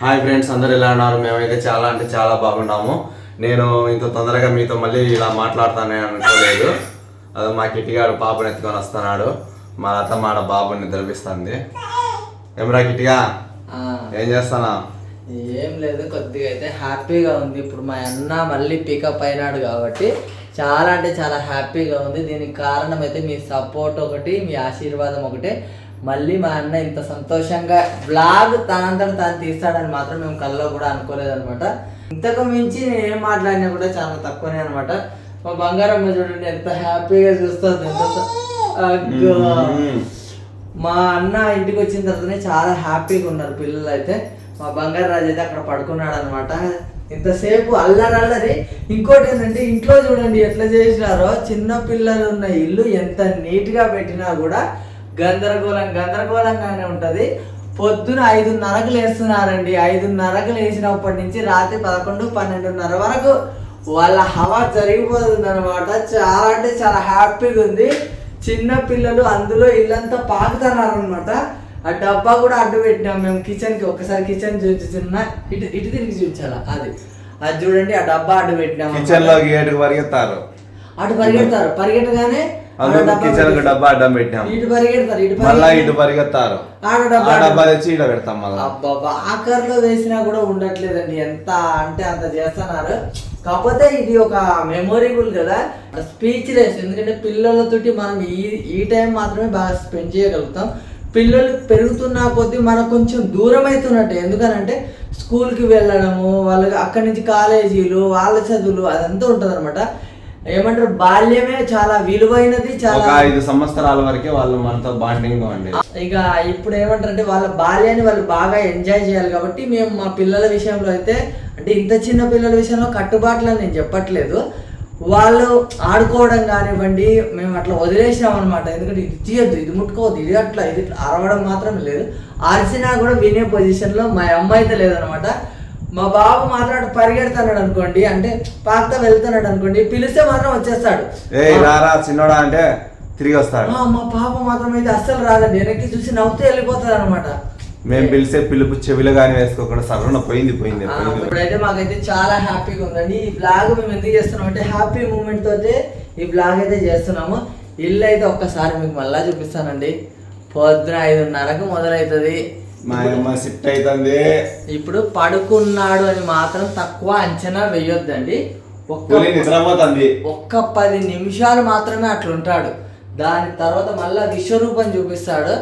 Hi friends అందరు ఎలా ఉన్నారు? మేమైతే చాలా అంటే చాలా బాగున్నాము. నేను ఇంత తొందరగా మీతో మళ్ళీ ఇలా మాట్లాడతానే అనుకోలేదు. అది మా కిట్టిగాడు పాపని ఎత్తుకొని వస్తున్నాడు. మా అత్త మాడ బాబుని నిద్రపిస్తుంది. ఏమరా కిట్టిగా ఆ, ఏం చేస్తానా ఏం లేదు కొద్దిగా అయితే హ్యాపీగా ఉంది. ఇప్పుడు మా అన్న మళ్ళీ పికప్ అయినాడు కాబట్టి చాలా అంటే చాలా హ్యాపీగా ఉంది. దీనికి కారణం అయితే మీ సపోర్ట్ ఒకటి మీ ఆశీర్వాదం ఒకటే. మళ్ళీ మా అన్న ఇంత సంతోషంగా బ్లాగ్ తనంతట తాను తీస్తాడని మాత్రం మేము కల్లో కూడా అనుకోలేదన్నమాట. ఇంతకు మించి నేను ఏం మాట్లాడినా కూడా చాలా తక్కువనే అనమాట మా బంగారమ్మ చూడండి ఎంత హ్యాపీగా చూస్తుంది ఎంత. మా అన్న ఇంటికి వచ్చిన తర్వాతనే చాలా హ్యాపీగా ఉన్నారు పిల్లలు అయితే మా బంగారు రాజు అయితే అక్కడ పడుకున్నాడు అనమాట ఇంతసేపు అల్లరి అల్లరి. ఇంకోటి ఏంటంటే ఇంట్లో చూడండి ఎట్లా చేసినారో. చిన్న పిల్లలు ఉన్న ఇల్లు ఎంత నీట్గా పెట్టినా కూడా గందరగోళం గందరగోళంగానే ఉంటుంది. పొద్దున ఐదున్నరకు లేస్తున్నారండి. ఐదున్నరకు లేచినప్పటి నుంచి రాత్రి పదకొండు పన్నెండున్నర వరకు వాళ్ళ హవా జరిగిపోతుంది అనమాట చాలా అంటే చాలా హ్యాపీగా ఉంది. చిన్న పిల్లలు అందులో ఇల్లంతా పాకుతున్నారు అనమాట ఆ డబ్బా కూడా అడ్డు పెట్టినాం మేము కిచెన్కి. ఒకసారి కిచెన్ చూపించిన ఇటు ఇటు తిరిగి చూపించాలా? అది. అది చూడండి ఆ డబ్బా అడ్డు పెట్టినాం అన్నమాట. కిచెన్లో పరిగెత్తారు. అటు పరిగెడతారు. పరిగెట్టగానే కిచెన్ డబ్బా అడ్డం పెట్టాం ఇటు పరిగెడతారు ఇటు మళ్ళా. ఇటు పరిగెత్తారు. ఆడ ఆ డబ్బా డబ్బా తెచ్చి ఇడ పెడతాం మళ్ళా. అబ్బబ్బా ఆఖరిలో వేసినా కూడా ఉండట్లేదండి. ఎంత అంటే అంత చేస్తున్నారు. కాకపోతే ఇది ఒక మెమొరబుల్ కదా. స్పీచ్ లెస్ ఎందుకంటే పిల్లలతోటి మనం ఈ ఈ టైం మాత్రమే బాగా స్పెండ్ చేయగలుగుతాం. పిల్లలు పెరుగుతున్న కొద్దీ మనకు కొంచెం దూరం అవుతున్నట్టు. ఎందుకనంటే స్కూల్కి వెళ్ళడము వాళ్ళకి అక్కడి నుంచి కాలేజీలు వాళ్ళ చదువులు అదంతా ఉంటుంది అనమాట ఏమంటారు? బాల్యమే చాలా విలువైనది ఒక చాలా ఐదు సంవత్సరాల వరకే వాళ్ళు మనతో బాండింగ్ ఉండి. ఇక ఇప్పుడు ఏమంటారంటే వాళ్ళ బాల్యాన్ని వాళ్ళు బాగా ఎంజాయ్ చేయాలి కాబట్టి మేము మా పిల్లల విషయంలో అయితే అంటే ఇంత చిన్న పిల్లల విషయంలో కట్టుబాట్లు అని నేను చెప్పట్లేదు. వాళ్ళు ఆడుకోవడం కానివ్వండి మేము అట్లా వదిలేసినాం అనమాట ఎందుకంటే ఇది తీయద్దు ఇది ముట్టుకోవద్దు ఇది అట్లా ఇది అరవడం మాత్రం లేదు. అరిసినా కూడా వినే పొజిషన్లో మా అమ్మ అయితే లేదనమాట మా బాబు మాట్లాడు పరిగెడుతున్నాడు అనుకోండి అంటే పాకతా వెళ్తున్నాడు అనుకోండి పిలిస్తే మాత్రం వచ్చేస్తాడు. ఏ రారా చిన్నోడా అంటే తిరిగి వస్తాడు మా పాప మాత్రం అయితే అస్సలు రాదండి వెనక్కి చూసి నవ్వుతూ వెళ్ళిపోతుంది అనమాట మేము పిలిచే పిలుపు చెవిలో కానీ వేసుకోకుండా పోయింది పోయింది పోయింది. ఇప్పుడైతే మాకైతే చాలా హ్యాపీగా ఉందండి. ఈ బ్లాగ్ మేము ఎందుకు చేస్తున్నాం అంటే హ్యాపీ మూమెంట్ తోటే ఈ బ్లాగ్ అయితే చేస్తున్నాము. ఇల్లు అయితే ఒక్కసారి మీకు మళ్ళా చూపిస్తానండి. పొద్దున ఐదున్నరకు మొదలవుతుంది. మా అమ్మ సిట్ అవుతుంది ఇప్పుడు పడుకున్నాడు అని మాత్రం తక్కువ అంచనా వేయొద్దండి. ఒక్క నిద్రపోతుంది. ఒక్క పది నిమిషాలు మాత్రమే అట్లుంటాడు. దాని తర్వాత మళ్ళా విశ్వరూపం చూపిస్తాడు.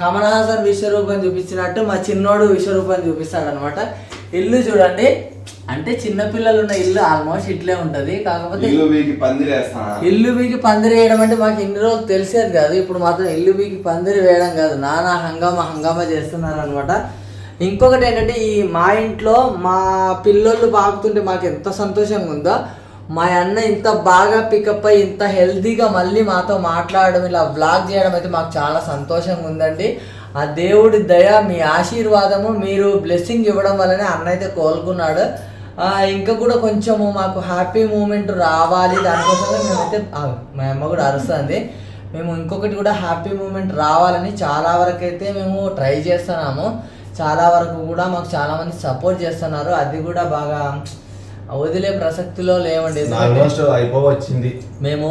కమల్ హాసన్ విశ్వరూపం చూపించినట్టు మా చిన్నోడు విశ్వరూపం చూపిస్తాడు అనమాట ఇల్లు చూడండి. అంటే చిన్నపిల్లలు ఉన్న ఇల్లు ఆల్మోస్ట్ ఇట్లే ఉంటది. కాకపోతే ఇల్లు వీకి పందిరేస్తానా ఇల్లు బీకి పందిరి వేయడం అంటే మాకు ఇన్ని రోజులు తెలిసేది కాదు. ఇప్పుడు మాత్రం ఇల్లు బీకి పందిరి వేయడం కాదు. నానా హంగామా హంగామా చేస్తున్నారు అనమాట ఇంకొకటి ఏంటంటే ఈ మా ఇంట్లో మా పిల్లోళ్ళు బాగుతుంటే మాకు ఎంత సంతోషంగా ఉందో మా అన్న ఇంత బాగా పికప్ అయ్యి ఇంత హెల్తీగా మళ్ళీ మాతో మాట్లాడడం ఇలా వ్లాగ్ చేయడం అయితే మాకు చాలా సంతోషంగా ఉందండి. ఆ దేవుడి దయ మీ ఆశీర్వాదము మీరు బ్లెస్సింగ్ ఇవ్వడం వల్లనే అన్న అయితే కోలుకున్నాడు. ఇంకా కూడా కొంచెము మాకు హ్యాపీ మూమెంట్ రావాలి దానికోసమే మేమైతే మా అమ్మ కూడా అరుస్తుంది. మేము ఇంకొకటి కూడా హ్యాపీ మూమెంట్ రావాలని చాలా వరకు అయితే మేము ట్రై చేస్తున్నాము. చాలా వరకు కూడా మాకు చాలా మంది సపోర్ట్ చేస్తున్నారు. అది కూడా బాగా వదిలే ప్రసక్తిలో లేవండి. అయిపోవచ్చింది. మేము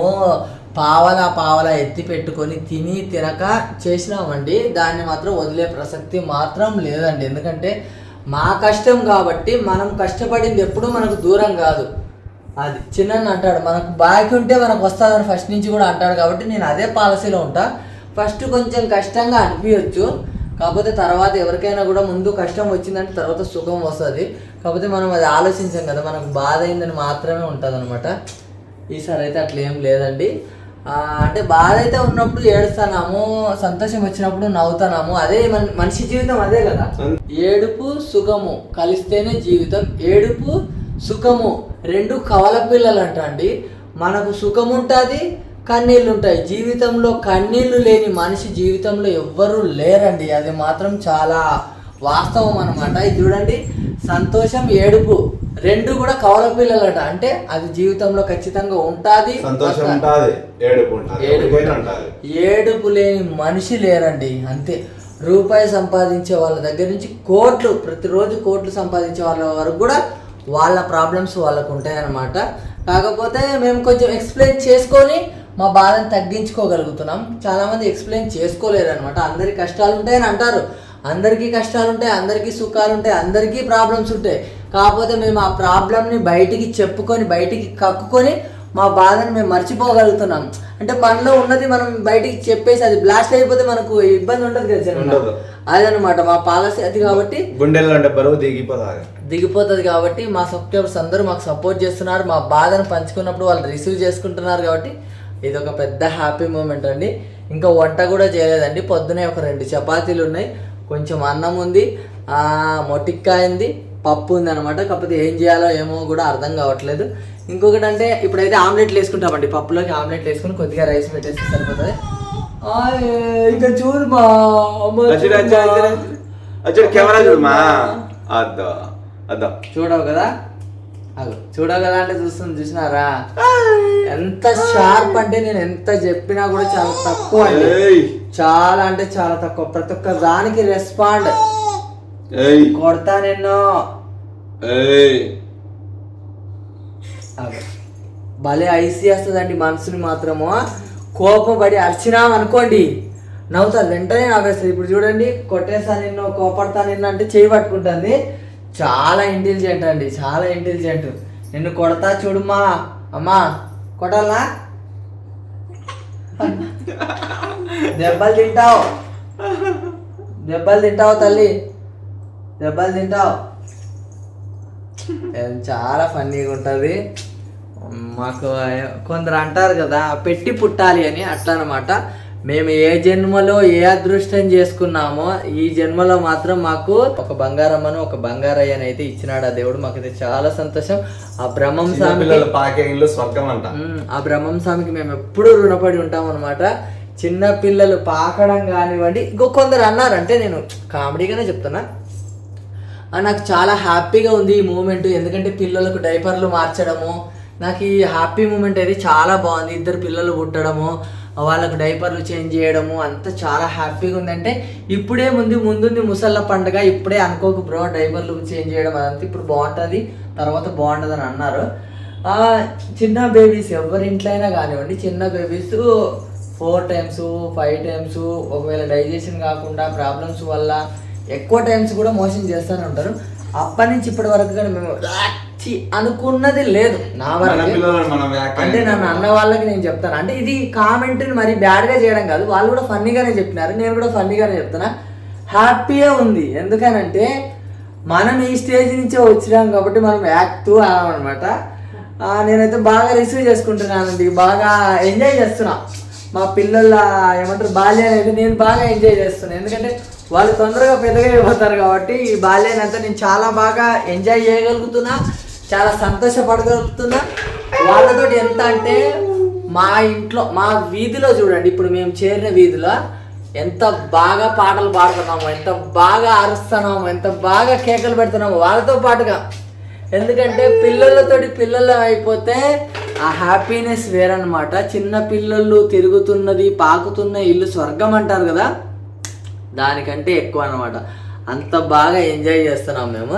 పావలా పావలా ఎత్తి పెట్టుకొని తిని తినక చేసినామండి. దాన్ని మాత్రం వదిలే ప్రసక్తి మాత్రం లేదండి. ఎందుకంటే మా కష్టం కాబట్టి మనం కష్టపడింది ఎప్పుడూ మనకు దూరం కాదు. అది చిన్న అంటాడు మనకు బాకీ ఉంటే మనకు వస్తుందని ఫస్ట్ నుంచి కూడా అంటాడు కాబట్టి నేను అదే పాలసీలో ఉంటా. ఫస్ట్ కొంచెం కష్టంగా అనిపించవచ్చు కాకపోతే తర్వాత ఎవరికైనా కూడా ముందు కష్టం వచ్చిందంటే తర్వాత సుఖం వస్తుంది. కాకపోతే మనం అది ఆలోచించాం కదా మనకు బాధ అయిందని మాత్రమే ఉంటుంది ఈసారి అయితే అట్లా ఏం లేదండి. అంటే బాధ అయితే ఉన్నప్పుడు ఏడుస్తున్నాము సంతోషం వచ్చినప్పుడు నవ్వుతున్నాము అదే మన- మనిషి జీవితం అదే కదా. ఏడుపు సుఖము కలిస్తేనే జీవితం. ఏడుపు సుఖము రెండు కవల పిల్లలు అంట అండి మనకు సుఖం ఉంటుంది కన్నీళ్ళు ఉంటాయి జీవితంలో కన్నీళ్ళు లేని మనిషి జీవితంలో ఎవ్వరూ లేరండి. అది మాత్రం చాలా వాస్తవం అనమాట ఇది చూడండి. సంతోషం ఏడుపు. రెండు కూడా కవల పిల్లలట. అంటే అది జీవితంలో ఖచ్చితంగా ఉంటుంది. సంతోషం ఉంటుంది ఏడుపు ఉంటుంది ఏడుపు లేని మనిషి లేరండి అంతే. రూపాయి సంపాదించే వాళ్ళ దగ్గర నుంచి కోట్లు ప్రతిరోజు కోట్లు సంపాదించే వాళ్ళ వరకు కూడా వాళ్ళ ప్రాబ్లమ్స్ వాళ్ళకు ఉంటాయన్నమాట. కాకపోతే మేము కొంచెం ఎక్స్ప్లెయిన్ చేసుకొని మా బాధను తగ్గించుకోగలుగుతున్నాం. చాలామంది ఎక్స్ప్లెయిన్ చేసుకోలేరు అనమాట అందరి కష్టాలు ఉంటాయని అంటారు. అందరికీ కష్టాలు ఉంటాయి అందరికీ సుఖాలు ఉంటాయి అందరికీ ప్రాబ్లమ్స్ ఉంటాయి. కాకపోతే మేము ఆ ప్రాబ్లమ్ని బయటికి చెప్పుకొని బయటికి కక్కుకొని మా బాధను మేము మర్చిపోగలుగుతున్నాం. అంటే మనలో ఉన్నది మనం బయటికి చెప్పేసి అది బ్లాస్ట్ అయిపోతే మనకు ఇబ్బంది ఉండదు కదా. అదనమాట మా పాలసీ అది కాబట్టి గుండెల్లో ఉండే బరువు దిగిపోతుంది. దిగిపోతుంది కాబట్టి మా సబ్స్క్రైబర్స్ అందరూ మాకు సపోర్ట్ చేస్తున్నారు. మా బాధను పంచుకున్నప్పుడు వాళ్ళు రిసీవ్ చేసుకుంటున్నారు కాబట్టి ఇది ఒక పెద్ద హ్యాపీ మూమెంట్ అండి. ఇంకా వంట కూడా చేయలేదండి. పొద్దునే ఒక రెండు చపాతీలు ఉన్నాయి. కొంచెం అన్నం ఉంది. ఆ, మొటిక్కాయ ఉంది. పప్పు ఉంది అనమాట కాకపోతే ఏం చేయాలో ఏమో కూడా అర్థం కావట్లేదు. ఇంకొకటి అంటే ఇప్పుడైతే ఆమ్లెట్లు వేసుకుంటామండి. పప్పులోకి ఆమ్లెట్లు వేసుకుని కొద్దిగా రైస్ పెట్టేస్తే సరిపోతుంది. ఇంకా చూడు మా చూడు అద్దా అద్దా. చూడవు కదా? చూడవు కదా అంటే చూస్తుంది చూసినారా? ఎంత షార్ప్ అంటే నేను ఎంత చెప్పినా కూడా చాలా తక్కువ అండి. చాలా అంటే చాలా తక్కువ. ప్రతి ఒక్క దానికి రెస్పాండ్ కొడతా నిన్ను. భలే ఐసీ వస్తుందండి మనసుని మాత్రము. కోపపడి అరిచినాం అనుకోండి నవ్వుతారు వెంటనే నవ్వేస్తుంది. ఇప్పుడు చూడండి కొట్టేసా నిన్ను కోపడతా నిన్ను అంటే చేయి పట్టుకుంటుంది. చాలా ఇంటెలిజెంట్ అండి చాలా ఇంటెలిజెంట్ నిన్ను కొడతా చూడుమా అమ్మా కొట్టాలా? దెబ్బలు తింటావు. దెబ్బలు తింటావు తల్లి. దెబ్బలు తింటావు. చాలా ఫన్నీగా ఉంటుంది. మాకు కొందరు అంటారు కదా పెట్టి పుట్టాలి అని అట్లా అనమాట మేము ఏ జన్మలో ఏ అదృష్టం చేసుకున్నామో ఈ జన్మలో మాత్రం మాకు ఒక బంగారమ్మను ఒక బంగారయ్యని అయితే ఇచ్చినాడు ఆ దేవుడు. మాకైతే చాలా సంతోషం. ఆ బ్రహ్మం ఇల్లు స్వర్గం అంట. ఆ బ్రహ్మం స్వామికి మేము ఎప్పుడూ రుణపడి ఉంటాం అనమాట చిన్న పిల్లలు పాకడం కానివ్వండి. ఇంకో కొందరు అన్నారు అంటే నేను కామెడీగానే చెప్తున్నా. నాకు చాలా హ్యాపీగా ఉంది ఈ మూమెంట్. ఎందుకంటే పిల్లలకు డైపర్లు మార్చడము నాకు ఈ హ్యాపీ మూమెంట్ అయితే చాలా బాగుంది. ఇద్దరు పిల్లలు పుట్టడము వాళ్ళకు డైపర్లు చేంజ్ చేయడము అంతా చాలా హ్యాపీగా ఉందంటే ఇప్పుడే ముందు ముందుంది ముసళ్ళ పండుగ ఇప్పుడే అనుకోకు బ్రో డైపర్లు చేంజ్ చేయడం అదంతా ఇప్పుడు బాగుంటుంది తర్వాత బాగుంటుంది అని అన్నారు చిన్న బేబీస్ ఎవరి ఇంట్లో అయినా కానివ్వండి చిన్న babies four times five times ఒకవేళ డైజెషన్ కాకుండా ప్రాబ్లమ్స్ వల్ల ఎక్కువ టైమ్స్ కూడా మోషన్ చేస్తూనే ఉంటారు. అప్పటి నుంచి ఇప్పటి వరకు కానీ మేము "ఛీ" అనుకున్నది లేదు. నా వరకు. అంటే నన్ను అన్న వాళ్ళకి నేను చెప్తాను. అంటే ఇది కామెంట్ని మరి బ్యాడ్గా చేయడం కాదు. వాళ్ళు కూడా ఫన్నీగానే చెప్పినారు. నేను కూడా ఫన్నీగానే చెప్తున్నా. హ్యాపీగా ఉంది. ఎందుకనంటే మనం ఈ స్టేజ్ నుంచే వచ్చినాం కాబట్టి మనం యాక్టివ్ అనమాట నేనైతే బాగా రిసీవ్ చేసుకుంటున్నానండి. బాగా ఎంజాయ్ చేస్తున్నా. మా పిల్లల ఏమంటారు బాల్యాన్ని అయితే నేను బాగా ఎంజాయ్ చేస్తున్నాను ఎందుకంటే వాళ్ళు తొందరగా పెద్దగా అయిపోతారు కాబట్టి ఈ బాల్యాన్ని అంతా నేను చాలా బాగా ఎంజాయ్ చేయగలుగుతున్నా చాలా సంతోషపడగలుగుతున్నా. వాళ్ళతో ఎంత అంటే మా ఇంట్లో మా వీధిలో చూడండి ఇప్పుడు మేము చేరిన వీధిలో ఎంత బాగా పాటలు పాడుతున్నాము ఎంత బాగా అరుస్తున్నాము ఎంత బాగా కేకలు పెడుతున్నాము వాళ్ళతో పాటుగా. ఎందుకంటే పిల్లలతోటి పిల్లలు అయిపోతే ఆ హ్యాపీనెస్ వేరనమాట చిన్న పిల్లలు తిరుగుతున్నది పాకుతున్న ఇల్లు స్వర్గం అంటారు కదా. దానికంటే ఎక్కువ అనమాట అంత బాగా ఎంజాయ్ చేస్తున్నాం మేము.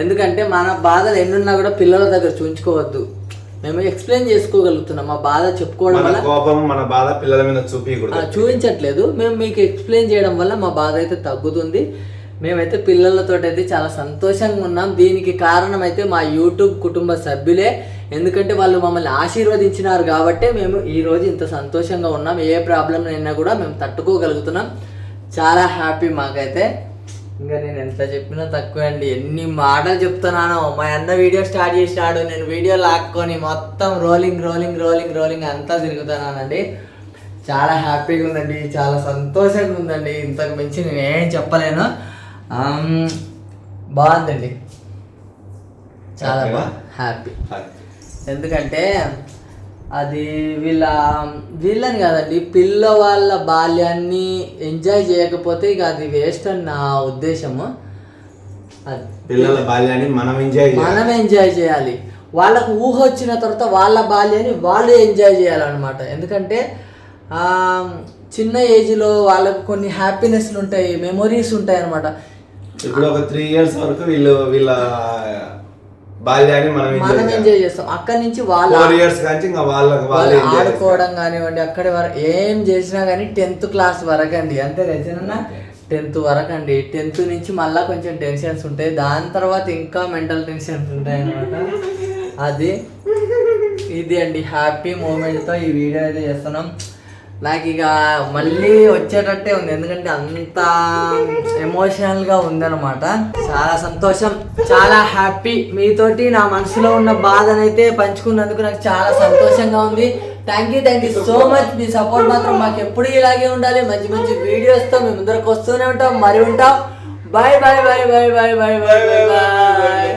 ఎందుకంటే మన బాధలు ఎన్నున్నా కూడా పిల్లల దగ్గర చూంచుకోవద్దు మేము ఎక్స్ప్లెయిన్ చేసుకోగలుగుతున్నాం. మా బాధ చెప్పుకోవడం వల్ల కోపం మన బాధ పిల్లల మీద చూపించకూడదు చూపించట్లేదు మేము మీకు ఎక్స్ప్లెయిన్ చేయడం వల్ల మా బాధ అయితే తగ్గుతుంది. మేమైతే పిల్లలతో అయితే చాలా సంతోషంగా ఉన్నాం. దీనికి కారణం అయితే మా యూట్యూబ్ కుటుంబ సభ్యులే. ఎందుకంటే వాళ్ళు మమ్మల్ని ఆశీర్వదించినారు కాబట్టే మేము ఈ రోజు ఇంత సంతోషంగా ఉన్నాం. ఏ ప్రాబ్లం అయినా కూడా మేము తట్టుకోగలుగుతున్నాం. చాలా హ్యాపీ మాకైతే. ఇంకా నేను ఎంత చెప్పినా తక్కువే అండి. ఎన్ని మాటలు చెప్తున్నానో. మా అన్న వీడియో స్టార్ట్ చేసినాడు. నేను వీడియో లాక్కొని మొత్తం రోలింగ్ రోలింగ్ రోలింగ్ రోలింగ్ అంతా తిరుగుతున్నానండి. చాలా హ్యాపీగా ఉందండి. చాలా సంతోషంగా ఉందండి. ఇంతకు మించి నేను ఏం చెప్పలేను. బాగుందండి. చాలా? బాగా హ్యాపీ. ఎందుకంటే అది వీళ్ళ వీళ్ళని కాదండి పిల్ల వాళ్ళ బాల్యాన్ని ఎంజాయ్ చేయకపోతే ఇక అది వేస్ట్ అని నా ఉద్దేశము. అది. పిల్లల బాల్యాన్ని మనం ఎంజాయ్ చేయాలి. మనం ఎంజాయ్ చేయాలి. వాళ్ళకు ఊహ వచ్చిన తర్వాత వాళ్ళ బాల్యాన్ని వాళ్ళు ఎంజాయ్ చేయాలన్నమాట. ఎందుకంటే చిన్న ఏజ్లో వాళ్ళకు కొన్ని హ్యాపీనెస్లు ఉంటాయి మెమొరీస్ ఉంటాయి అనమాట ఇప్పుడు ఒక త్రీ ఇయర్స్ వరకు వీళ్ళు వీళ్ళ బాల్యాన్ని మనం ఎంజాయ్ చేస్తాం. అక్కడి నుంచి వాళ్ళ ఫోర్ ఇయర్స్ కానీ ఇంకా వాళ్ళకి వాళ్ళు వాళ్ళు ఆడుకోవడం కానివ్వండి అక్కడి వరకు ఏం చేసినా కానీ టెన్త్ క్లాస్ వరకు అండి అంతే రచన టెన్త్ వరకు అండి టెన్త్ నుంచి మళ్ళీ కొంచెం టెన్షన్స్ ఉంటాయి. దాని తర్వాత ఇంకా మెంటల్ టెన్షన్స్ ఉంటాయి అనమాట అది ఇది అండి. హ్యాపీ మూమెంట్తో ఈ వీడియో అయితే చేస్తున్నాం. నాకు ఇక మళ్ళీ వచ్చేటట్టే ఉంది. ఎందుకంటే అంత ఎమోషనల్గా ఉందన్నమాట. చాలా సంతోషం చాలా హ్యాపీ మీతోటి నా మనసులో ఉన్న బాధనైతే పంచుకున్నందుకు నాకు చాలా సంతోషంగా ఉంది. Thank you thank you so much me support మాత్రం మాకు ఎప్పుడు ఇలాగే ఉండాలి. మంచి మంచి వీడియోస్తో మేము ముందరకు వస్తూనే ఉంటాం. మరి ఉంటాం. Bye bye bye bye bye bye bye bye bye